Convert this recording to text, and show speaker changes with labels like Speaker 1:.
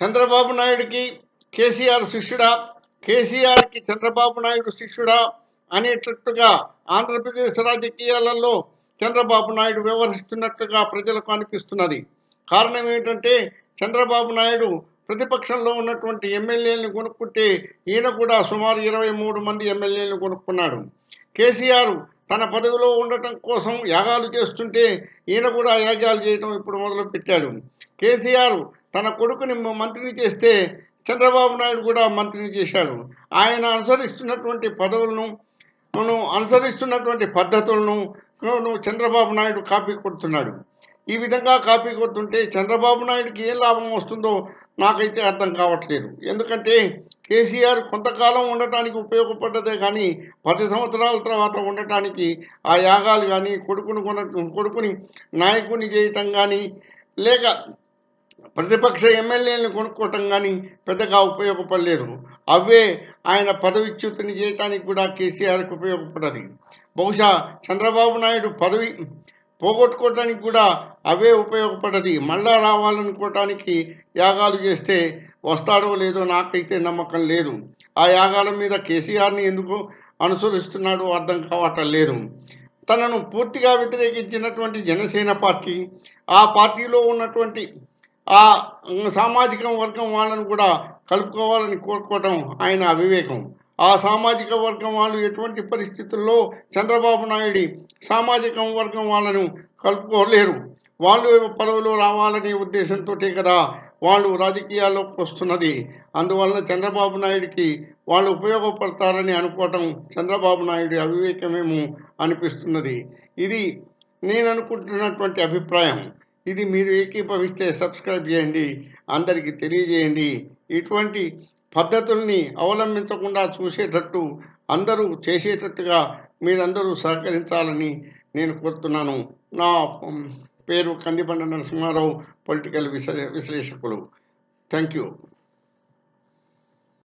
Speaker 1: చంద్రబాబు నాయుడికి కేసీఆర్ శిష్యుడా? కేసీఆర్కి చంద్రబాబు నాయుడు శిష్యుడా? అనేటట్టుగా ఆంధ్రప్రదేశ్ రాజకీయాలలో చంద్రబాబు నాయుడు వ్యవహరిస్తున్నట్టుగా ప్రజలకు అనిపిస్తున్నది. కారణం ఏంటంటే చంద్రబాబు నాయుడు ప్రతిపక్షంలో ఉన్నటువంటి ఎమ్మెల్యేలను కొనుక్కుంటే ఈయన కూడా సుమారు ఇరవై మూడు మంది ఎమ్మెల్యేలను కొనుక్కున్నాడు. కేసీఆర్ తన పదవిలో ఉండటం కోసం యాగాలు చేస్తుంటే ఈయన కూడా యాగాలు చేయడం ఇప్పుడు మొదలుపెట్టాడు. కేసీఆర్ తన కొడుకుని మంత్రిని చేస్తే చంద్రబాబు నాయుడు కూడా మంత్రిని చేశాడు. ఆయన అనుసరిస్తున్నటువంటి పదవులను అనుసరిస్తున్నటువంటి పద్ధతులను చంద్రబాబు నాయుడు కాపీ కొడుతున్నాడు. ఈ విధంగా కాపీ కొడుతుంటే చంద్రబాబు నాయుడుకి ఏం లాభం వస్తుందో నాకైతే అర్థం కావట్లేదు. ఎందుకంటే కేసీఆర్ కొంతకాలం ఉండటానికి ఉపయోగపడ్డదే కానీ పది సంవత్సరాల తర్వాత ఉండటానికి ఆ యాగాలు కానీ కొడుకుని కొన కొడుకుని నాయకుని చేయటం కానీ లేక ప్రతిపక్ష ఎమ్మెల్యేలను కొనుక్కోవటం కానీ పెద్దగా ఉపయోగపడలేదు. అవే ఆయన పదవిచ్యుతిని చేయటానికి కూడా కేసీఆర్కి ఉపయోగపడది. బహుశా చంద్రబాబు నాయుడు పదవి పోగొట్టుకోవటానికి కూడా అవే ఉపయోగపడది. మళ్ళా రావాలనుకోవటానికి యాగాలు చేస్తే వస్తాడో లేదో నాకైతే నమ్మకం లేదు. ఆ యాగాల మీద కేసీఆర్ని ఎందుకు అనుసరిస్తున్నాడో అర్థం కావటం లేదు. తనను పూర్తిగా వ్యతిరేకించినటువంటి జనసేన పార్టీ ఆ పార్టీలో ఉన్నటువంటి ఆ సామాజిక వర్గం వాళ్ళను కూడా కలుపుకోవాలని కోరుకోవటం ఆయన అవివేకం. ఆ సామాజిక వర్గం వాళ్ళు ఎటువంటి పరిస్థితుల్లో చంద్రబాబు నాయుడి సామాజిక వర్గం వాళ్ళను కలుపుకోలేరు. వాళ్ళు పదవిలో రావాలనే ఉద్దేశంతో కదా వాళ్ళు రాజకీయాల్లోకి వస్తున్నది. అందువలన చంద్రబాబు నాయుడికి వాళ్ళు ఉపయోగపడతారని అనుకోవటం చంద్రబాబు నాయుడు అవివేకమేమో అనిపిస్తున్నది. ఇది నేను అనుకుంటున్నటువంటి అభిప్రాయం. ఇది మీరు ఏకీభవిస్తే సబ్స్క్రైబ్ చేయండి అందరికీ తెలియజేయండి. ఇటువంటి పద్ధతుల్ని అవలంబించకుండా చూసేటట్టు అందరూ చేసేటట్టుగా మీరందరూ సహకరించాలని నేను కోరుతున్నాను. నా పేరు కందిబండ నరసింహారావు పొలిటికల్ విశ్లే విశ్లేషకులు. Thank you